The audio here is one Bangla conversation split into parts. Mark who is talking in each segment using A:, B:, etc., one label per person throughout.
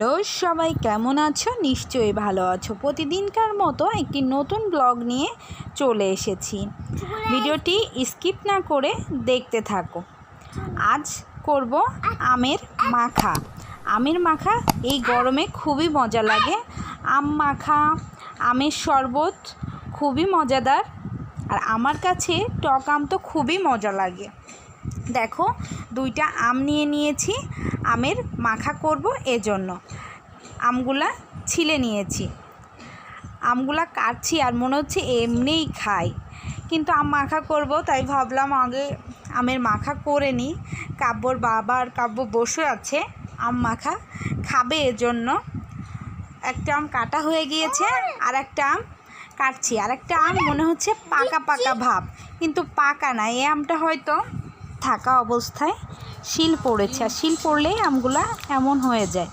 A: হ্যালো সবাই কেমন আছো? নিশ্চয়ই ভালো আছো। প্রতিদিনকার মতো একটি নতুন ব্লগ নিয়ে চলে এসেছি। ভিডিওটি স্কিপ না করে দেখতে থাকো। আজ করব আমের মাখা। আমের মাখা এই গরমে খুবই মজা লাগে। আম মাখা আমের শরবত খুবই মজাদার। আর আমার কাছে টক আম তো খুবই মজা লাগে। দেখো দুইটা আম নিয়ে নিয়েছি আমের মাখা করব এজন্য। আমগুলা ছিলে নিয়েছি। আমগুলা কাটছি আর মনে হচ্ছে এমনিই খাই। কিন্তু আম মাখা করব তাই ভাবলাম আগে আমের মাখা করে নিই। কাব্যর বাবা আর কাব্য বসে আছে আম মাখা খাবে এজন্য। একটা আম কাটা হয়ে গিয়েছে আর একটা আম কাটছি। আর একটা আম মনে হচ্ছে পাকা পাকা ভাব কিন্তু পাকা না এই আমটা হয়তো থাকা অবস্থায় শিল পড়েছে। আর শিল পড়লেই আমগুলা এমন হয়ে যায়।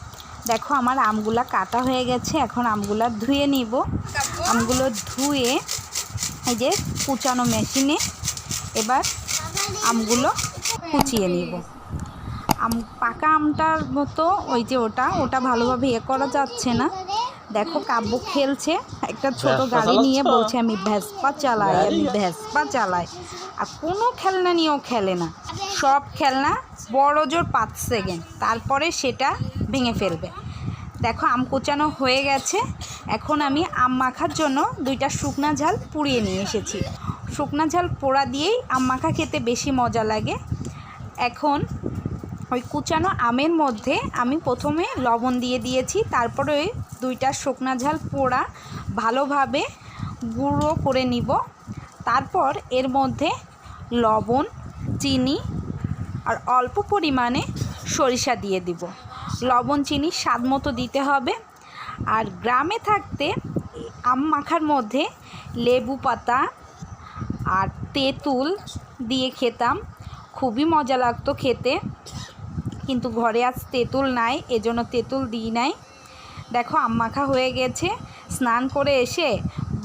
A: দেখো আমার আমগুলা কাটা হয়ে গেছে, এখন আমগুলা ধুয়ে নিব। আমগুলো ধুয়ে এই যে কুচানো মেশিনে এবার আমগুলো কুচিয়ে নিব। আম, পাকা আমটার মতো ওই যে ওটা ওটা ভালোভাবে ইয়ে করা যাচ্ছে না। দেখো কাব্য খেলছে একটা ছোট গাড়ি নিয়ে বলছে আমি ভ্যাসপা চালাই আমি ভ্যাসপা চালাই। আর কোনো খেলনা নিয়েও খেলে না। সব খেলনা বড় জোর পাঁচ সেকেন্ড। তারপরে সেটা ভেঙে ফেলবে। দেখো আম কুচানো হয়ে গেছে। এখন আমি আম মাখার জন্য দুইটা শুকনা ঝাল পুড়িয়ে নিয়ে এসেছি। শুকনা ঝাল পোড়া দিয়েই আম মাখা খেতে বেশি মজা লাগে। এখন ওই কুচানো আমের মধ্যে আমি প্রথমে লবণ দিয়ে দিয়েছি, তারপরে দুইটা শুকনা ঝাল পোড়া ভালোভাবে গুঁড়ো করে নিব। তারপর এর মধ্যে লবণ, চিনি আর অল্প পরিমাণে সরিষা দিয়ে দিব। লবণ, চিনি স্বাদ মতো দিতে হবে। আর গ্রামে থাকতে আম মাখার মধ্যে লেবু পাতা আর তেঁতুল দিয়ে খেতাম। খুবই মজা লাগতো খেতে। কিন্তু ঘরে আজ তেঁতুল নাই, এজন্য তেঁতুল দিই নাই। দেখো মাখা হয়ে গেছে। স্নান করে এসে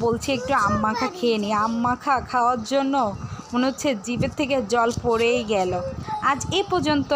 A: বলছি একটু মাখা খেয়ে নি। মাখা খাওয়ার জন্য মনে হচ্ছে জিভের থেকে জল পড়েই গেল। আজ এ পর্যন্ত